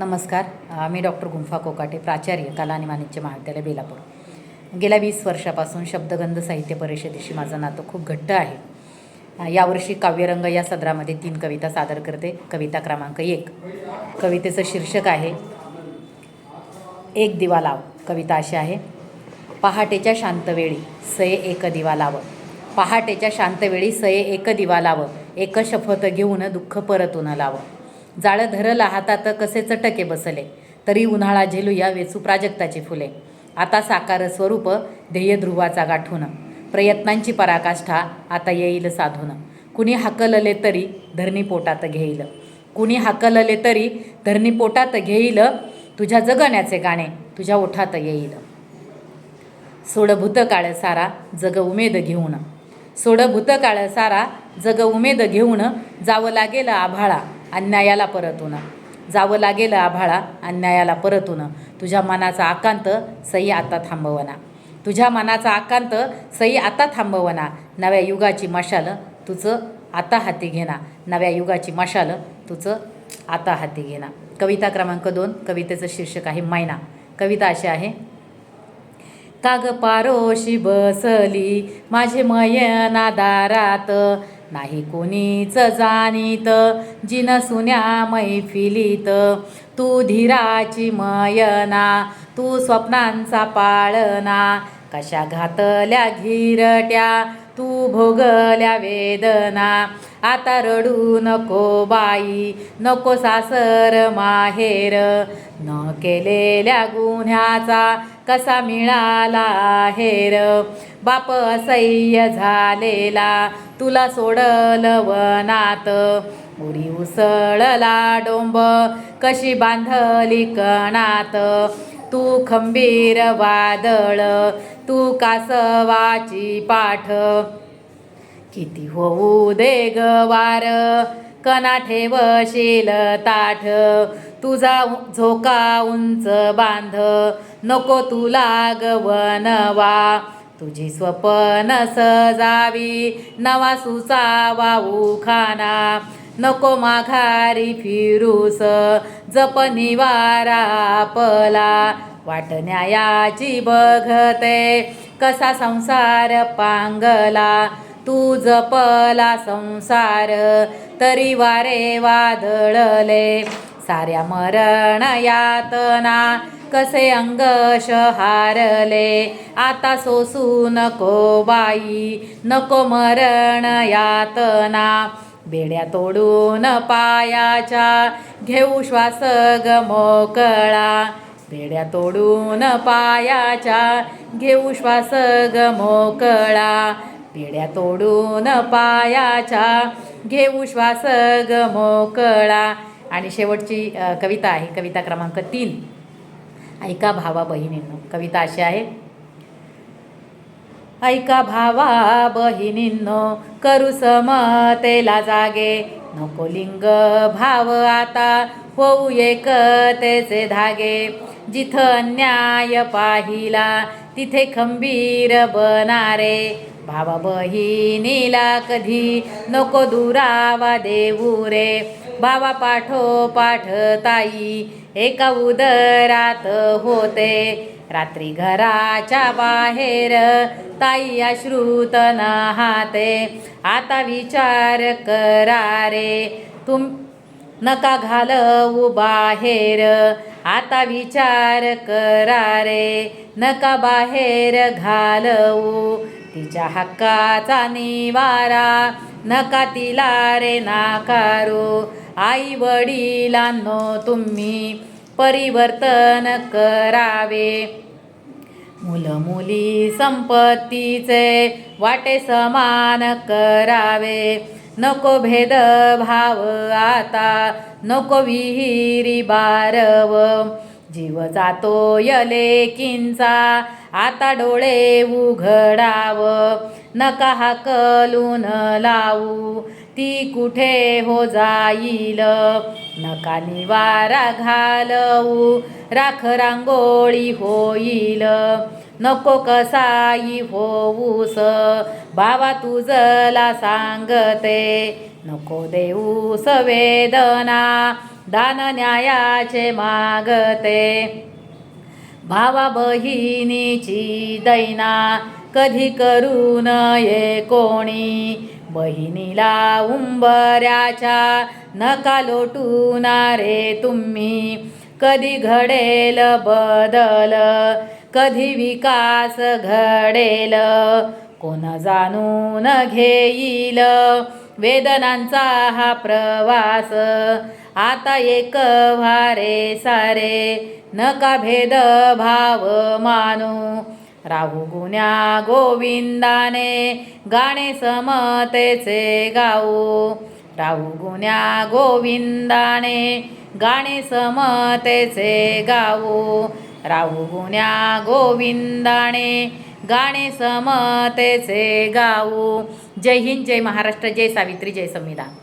नमस्कार. मी डॉक्टर गुंफा कोकाटे प्राचार्य कला आणि वाणिज्य महाविद्यालय बेलापूर. गेल्या वीस वर्षापासून शब्दगंध साहित्य परिषदेशी माझं नातं खूप घट्ट आहे. यावर्षी काव्यरंग या सदरामध्ये तीन कविता सादर करते. कविता क्रमांक एक. कवितेचं शीर्षक आहे एक दिवा लाव. कविता अशी आहे पहाटेच्या शांतवेळी सये एक दिवा लाव. पहाटेच्या शांतवेळी सये एक दिवा लाव. एक शपथ घेऊन दुःख परतून लाव. जाळं धरलं हातात कसे चटके बसले? तरी उन्हाळा झेलूया वेचू प्राजक्ताची फुले. आता साकार स्वरूप ध्येय ध्रुवाचा गाठून. प्रयत्नांची पराकाष्ठा आता येईल साधून. कुणी हाकलले तरी धरणी पोटात घेईल. कुणी हाकलले तरी धरणी पोटात घेईल. तुझ्या जगण्याचे गाणे तुझ्या ओठात येईल. सोड भूतकाळ सारा जग उमेद घेऊन. सोड भूतकाळ सारा जग उमेद घेऊन जावं लागेल आभाळा. अन्यायाला परतून जावं लागेल आभाळा अन्यायाला परतून तुझ्या मनाचा आकांत सई आता थांबवना. तुझ्या मनाचा आकांत सई आता थांबवना. नव्या युगाची मशाल तुझं आता हाती घेना. नव्या युगाची मशाल तुझं आता हाती घेना. कविता क्रमांक दोन कवितेचं शीर्षक आहे मैना. कविता अशी आहे. काग पारोशी बसली माझे मयना दारात नाही कोणीच जाणीत. जिन सुन्या मैफिलीत. तू धीराची मयना तू स्वप्नांचा पाळना कशा घातल्या घिरट्या तू भोगल्या वेदना. आता रडू नको बाई नको सासर माहेर. न केलेल्या गुन्ह्याचा कसा मिळाला हेर बाप असह्य झालेला तुला सोडलं वनात. उरी उसळला डोंब कशी बांधली कणात? तू खंबीर वादळ तू कासवाची पाठ. किती होऊ दे ग वार कना ठेवशील ताठ. तुझा झोका उंच बांध नको तुला गवनवा तुझी स्वप्न सजावी नवा सुचावा खाना नको माघारी फिरूस जप निवारा आपला. वाटण्यायाची बघते कसा संसार पांगला. तू जपला संसार तरी वारे वादळले. साऱ्या मरण यातना कसे अंगश हारले. आता सोसू नको बाई नको मरण यातना. बेड्या तोडून पायाच्या घेऊ श्वास ग मोकळा. बेड्या तोडून पायाच्या घेऊ श्वास ग मोकळा. बेड्या तोडून पायाच्या घेऊ श्वास ग मोकळा. आणि शेवटची कविता आहे कविता क्रमांक तीन. ऐका भावा बहिणींनो कविता अशी आहे. ऐका भावा बहिणींनो करू समतेला जागे. नको लिंग भाव आता होऊ एकतेचे धागे. जिथं अन्याय पाहिला तिथे खंबीर बनारे. भावा बहिणीला कधी नको दुरावा देऊ रे. बाबा पाठो पाठ ताई एका उदरात होते. रात्री घराच्या बाहेर ताई अश्रुत नहाते. आता विचार करा रे तुम नका घालवू बाहेर. आता विचार करा रे नका बाहेर घालवू. तिच्या हक्काचा निवारा नका तिला रे नाकारू. आई वडिलांनो तुम्ही परिवर्तन करावे. मुलं मुली संपत्तीचे वाटे समान करावे. नको भेदभाव आता नको विहिरी बारव. जीव जातो यलेकींचा. आता डोळे उघडाव. नका हाकलून लावू. ती कुठे हो जाईल? नका निवारा घालवू. राख रांगोळी होईल. नको कसाई होऊस. बाबा तुझला सांगते. नको देऊस वेदना. दान न्यायाचे मागते. भावा बहिणीची दैना कधी करू नये कोणी? बहिणीला उंबऱ्याच्या नका लोटूनारे तुम्ही. कधी घडेल बदल कधी विकास घडेल. कोण जाणून घेईल? वेदनांचा हा प्रवास. आता एक वारे सारे नका भेद भाव मानू. राहू गुन्या गोविंदाने गाणे समतेचे गाऊ. राहू गुन्या गोविंदाने गाणे समतेचे गाऊ. राहू गुन्या गोविंदाने गाणे समतेचे गाऊ. जय हिंद जय महाराष्ट्र जय सावित्री जय संविधान.